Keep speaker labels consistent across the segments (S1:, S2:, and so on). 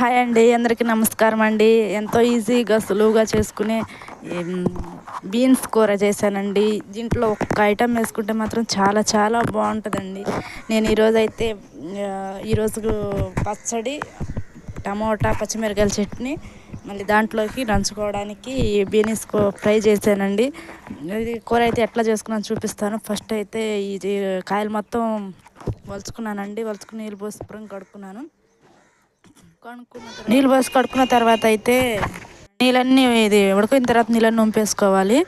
S1: Hi అండి అందరికీ నమస్కారం అండి. ఎంతో ఈజీగా సులువుగా చేసుకునే బీన్స్ కూర చేశానండి. దీంట్లో ఒక్క ఐటమ్ వేసుకుంటే మాత్రం చాలా చాలా బాగుంటుందండి. నేను ఈరోజు అయితే ఈరోజు పచ్చడి టమోటా పచ్చిమిరకాయల చట్నీ మళ్ళీ దాంట్లోకి నంచుకోవడానికి బీనీస్ ఫ్రై చేశానండి. ఇది కూర అయితే ఎట్లా చేసుకున్నాను చూపిస్తాను. ఫస్ట్ అయితే ఇది కాయలు మొత్తం వలుచుకున్నానండి వలుచుకుని నీళ్ళు పోసి శుభ్రం కడుక్కున్నాను. నీళ్ళు పోసి కడుక్కున్న తర్వాత అయితే నీళ్ళన్నీ ఇది ఉడకిన తర్వాత నీళ్ళన్నీ వంపేసుకోవాలి.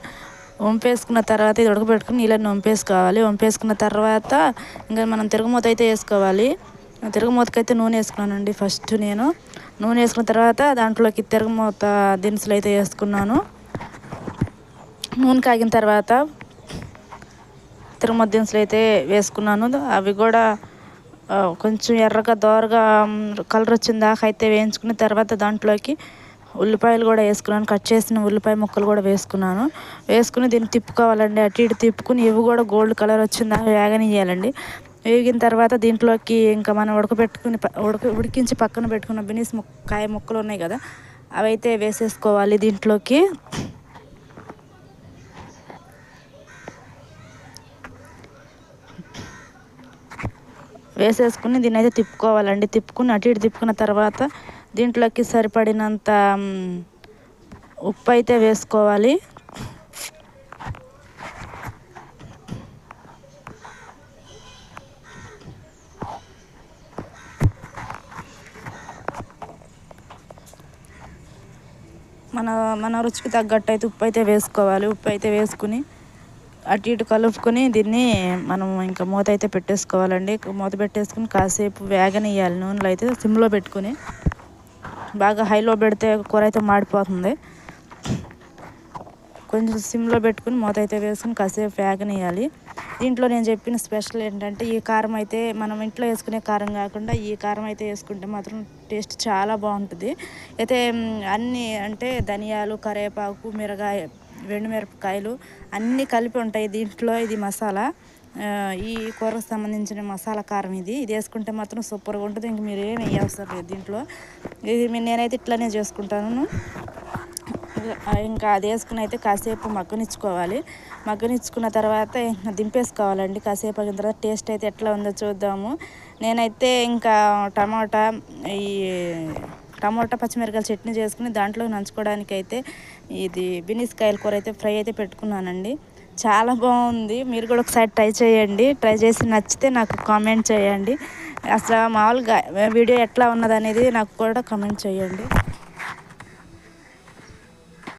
S1: వంపేసుకున్న తర్వాత ఇది ఉడకబెట్టుకుని నీళ్ళని వంపేసుకోవాలి. వంపేసుకున్న తర్వాత ఇంకా మనం తిరుగుమూత అయితే వేసుకోవాలి. తిరగమూతకి అయితే నూనె వేసుకున్నానండి ఫస్ట్ నేను. నూనె వేసుకున్న తర్వాత దాంట్లోకి తిరగమూత దినుసులు అయితే వేసుకున్నాను. నూనె కాగిన తర్వాత తిరగమూత దినుసులు అయితే వేసుకున్నాను. అవి కూడా కొంచెం ఎర్రగా దోరగా కలర్ వచ్చిన దాకా అయితే వేయించుకున్న తర్వాత దాంట్లోకి ఉల్లిపాయలు కూడా వేసుకున్నాను. కట్ చేసిన ఉల్లిపాయ ముక్కలు కూడా వేసుకున్నాను. వేసుకుని దీన్ని తిప్పుకోవాలండి. అటు ఇటు తిప్పుకుని ఇవి కూడా గోల్డ్ కలర్ వచ్చిందా వేగనియాలండి వేగిన తర్వాత దీంట్లోకి ఇంకా మనం ఉడకబెట్టుకుని ఉడక ఉడికించి పక్కన పెట్టుకున్న బినీస్ ముక్క కాయ ముక్కలు ఉన్నాయి కదా అవి అయితే వేసేసుకోవాలి దీంట్లోకి. వేసేసుకుని దీన్ని అయితే తిప్పుకోవాలండి. తిప్పుకుని అటు ఇటు తిప్పుకున్న తర్వాత దీంట్లోకి సరిపడినంత ఉప్పు అయితే వేసుకోవాలి. మన మన రుచికి తగ్గట్టు అయితే ఉప్పు అయితే వేసుకోవాలి. ఉప్పు అయితే వేసుకుని అటు ఇటు కలుపుకొని దీన్ని మనం ఇంకా మూత అయితే పెట్టేసుకోవాలండి. మూత పెట్టేసుకుని కాసేపు వేగనియ్యాలి నూనెలో అయితే సిమ్లో పెట్టుకుని బాగా హైలో పెడితే కూర అయితే మాడిపోతుంది. కొంచెం సిమ్లో పెట్టుకుని మూత అయితే వేసుకుని కాసేపు వేగనియాలి దీంట్లో నేను చెప్పిన స్పెషల్ ఏంటంటే ఈ కారం అయితే మనం ఇంట్లో వేసుకునే కారం కాకుండా ఈ కారం అయితే వేసుకుంటే మాత్రం టేస్ట్ చాలా బాగుంటుంది. అయితే అన్నీ అంటే ధనియాలు కరివేపాకు మిరగాయ మిరపకాయలు అన్నీ కలిపి ఉంటాయి దీంట్లో. ఇది మసాలా. ఈ కూరకు సంబంధించిన మసాలా కారం ఇది. ఇది వేసుకుంటే మాత్రం సూపర్గా ఉంటుంది. ఇంక మీరు ఏమి వేయవసరం లేదు దీంట్లో. ఇది నేనైతే ఇట్లానే చేసుకుంటాను. ఇంకా అది వేసుకుని అయితే కాసేపు మగ్గనిచ్చుకోవాలి. మగ్గనిచ్చుకున్న తర్వాత ఇంకా దింపేసుకోవాలండి. కాసేపు అయిన తర్వాత టేస్ట్ అయితే ఎట్లా ఉందో చూద్దాము. నేనైతే ఇంకా టమాటా ఈ టమోటా పచ్చిమిరకాయల చట్నీ చేసుకుని దాంట్లో నంచుకోవడానికి అయితే ఇది బినిస్కాయల కూర అయితే ఫ్రై అయితే పెట్టుకున్నానండి. చాలా బాగుంది. మీరు కూడా ఒకసారి ట్రై చేయండి. ట్రై చేసి నచ్చితే నాకు కామెంట్ చేయండి. అసలు మామూలుగా వీడియో ఎట్లా ఉన్నది అనేది నాకు కూడా కామెంట్ చేయండి.